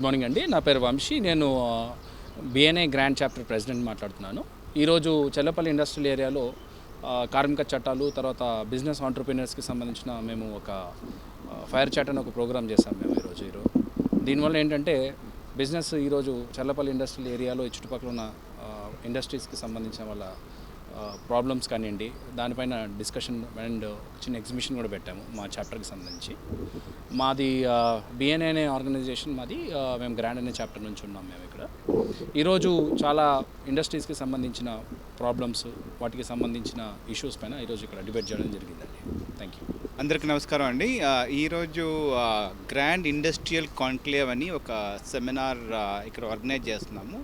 Good morning అండి. నా పేరు వంశీ. నేను బిఎన్ఏ గ్రాండ్ చాప్టర్ ప్రెసిడెంట్ మాట్లాడుతున్నాను. ఈరోజు చెల్లపల్లి ఇండస్ట్రియల్ ఏరియాలో కార్మిక చట్టాలు తర్వాత బిజినెస్ ఆంటర్ప్రీనర్స్కి సంబంధించిన మేము ఒక ఫైర్ చాట్ అని ఒక ప్రోగ్రామ్ చేశాం మేము ఈరోజు ఈరోజు దీనివల్ల ఏంటంటే బిజినెస్ ఈరోజు చెల్లపల్లి ఇండస్ట్రియల్ ఏరియాలో ఈ చుట్టుపక్కల ఉన్న ఇండస్ట్రీస్కి సంబంధించిన వాళ్ళ ప్రాబ్లమ్స్ కానివ్వండి దానిపైన డిస్కషన్ అండ్ చిన్న ఎగ్జిబిషన్ కూడా పెట్టాము మా చాప్టర్కి సంబంధించి. మాది బిఎన్ఏ అనే ఆర్గనైజేషన్ మాది మేము గ్రాండ్ అనే చాప్టర్ నుంచి ఉన్నాం మేము ఇక్కడ. ఈరోజు చాలా ఇండస్ట్రీస్కి సంబంధించిన ప్రాబ్లమ్స్ వాటికి సంబంధించిన ఇష్యూస్ పైన ఈరోజు ఇక్కడ డిబేట్ చేయడం జరిగిందండి. థ్యాంక్ యూ అందరికి నమస్కారం అండి. ఈరోజు గ్రాండ్ ఇండస్ట్రియల్ కాన్క్లేవ్ అని ఒక సెమినార్ ఇక్కడ ఆర్గనైజ్ చేస్తున్నాము.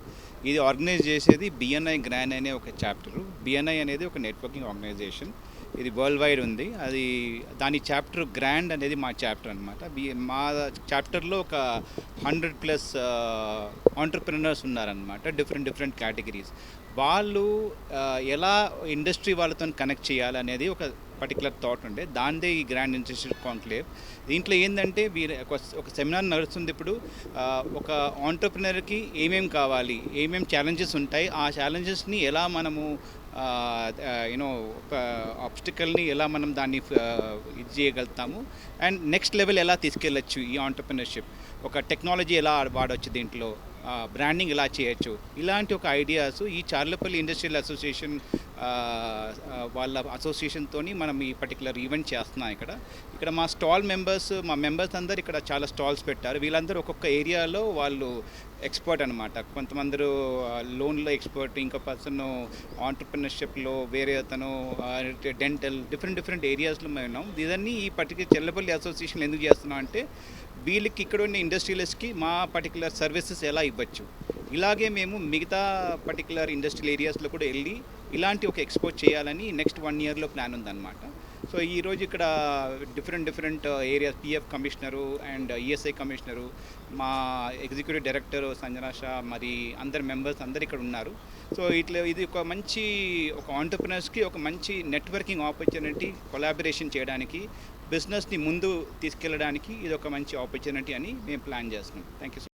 ఇది ఆర్గనైజ్ చేసేది బిఎన్ఐ గ్రాండ్ అనే ఒక చాప్టర్ బిఎన్ఐ అనేది ఒక నెట్వర్కింగ్ ఆర్గనైజేషన్ ఇది వరల్డ్ వైడ్ ఉంది. అది దాని చాప్టర్ గ్రాండ్ అనేది మా చాప్టర్ అనమాట మా చాప్టర్లో ఒక hundred plus entrepreneurs different different different categories వాళ్ళు ఎలా ఇండస్ట్రీ వాళ్ళతో కనెక్ట్ చేయాలనేది ఒక పర్టికులర్ థాట్ ఉండే. దాందే ఈ గ్రాండ్ ఇన్స్టిట్యూట్ కాన్క్లేవ్ దీంట్లో ఏంటంటే వీరు ఒక సెమినార్ నడుస్తుంది ఇప్పుడు. ఒక ఆంటర్ప్రినర్కి ఏమేమి కావాలి ఏమేమి ఛాలెంజెస్ ఉంటాయి ఆ ఛాలెంజెస్ని ఎలా మనము యూనో ఒక ఆబ్స్టికల్ని ఎలా మనం దాన్ని ఇది చేయగలుగుతాము. అండ్ నెక్స్ట్ లెవెల్ ఎలా తీసుకెళ్ళచ్చు ఈ ఆంటర్ప్రినర్షిప్ ఒక టెక్నాలజీ ఎలా వాడవచ్చు దీంట్లో? బ్రాండింగ్ ఎలా చేయొచ్చు. ఇలాంటి ఒక ఐడియాస్ ఈ చార్లపల్లి ఇండస్ట్రియల్ అసోసియేషన్ వాళ్ళ అసోసియేషన్తో మనం ఈ పర్టికులర్ ఈవెంట్ చేస్తున్నాం ఇక్కడ. ఇక్కడ మా స్టాల్ మెంబర్స్ మా మెంబర్స్ అందరు ఇక్కడ చాలా స్టాల్స్ పెట్టారు. వీళ్ళందరూ ఒక్కొక్క ఏరియాలో వాళ్ళు ఎక్స్పర్ట్ అనమాట కొంతమందరు లోన్లో ఎక్స్పర్ట్ ఇంకో పర్సన్ ఆంటర్ప్రినర్షిప్లో వేరే అతను డెంటల్ డిఫరెంట్ డిఫరెంట్ ఏరియాస్లో మేము ఉన్నాం. ఇదన్నీ ఈ పర్టికులర్ చెల్లపల్లి అసోసియేషన్ ఎందుకు చేస్తున్నాం అంటే వీళ్ళకి ఇక్కడ ఉన్న ఇండస్ట్రియలిస్ట్కి మా పర్టికులర్ సర్వీసెస్ ఎలా ఇవ్వచ్చు? ఇలాగే మేము మిగతా పర్టికులర్ ఇండస్ట్రియల్ ఏరియాస్లో కూడా వెళ్ళి ఇలాంటి ఒక ఎక్స్పోర్ట్ చేయాలని నెక్స్ట్ వన్ ఇయర్లో ప్లాన్ ఉందన్నమాట. సో ఈరోజు ఇక్కడ different different areas PF commissioner and ESI commissioner మా ఎగ్జిక్యూటివ్ డైరెక్టర్ సంజనా షా మరి అందరు మెంబర్స్ అందరు ఇక్కడ ఉన్నారు. సో ఇట్లా ఇది ఒక మంచి ఒక ఆంటర్ప్రినర్స్కి ఒక మంచి నెట్వర్కింగ్ ఆపర్చునిటీ కొలాబరేషన్ చేయడానికి బిజినెస్ని ముందు తీసుకెళ్ళడానికి ఇది ఒక మంచి ఆపర్చునిటీ అని మేము ప్లాన్ చేస్తున్నాం. Thank you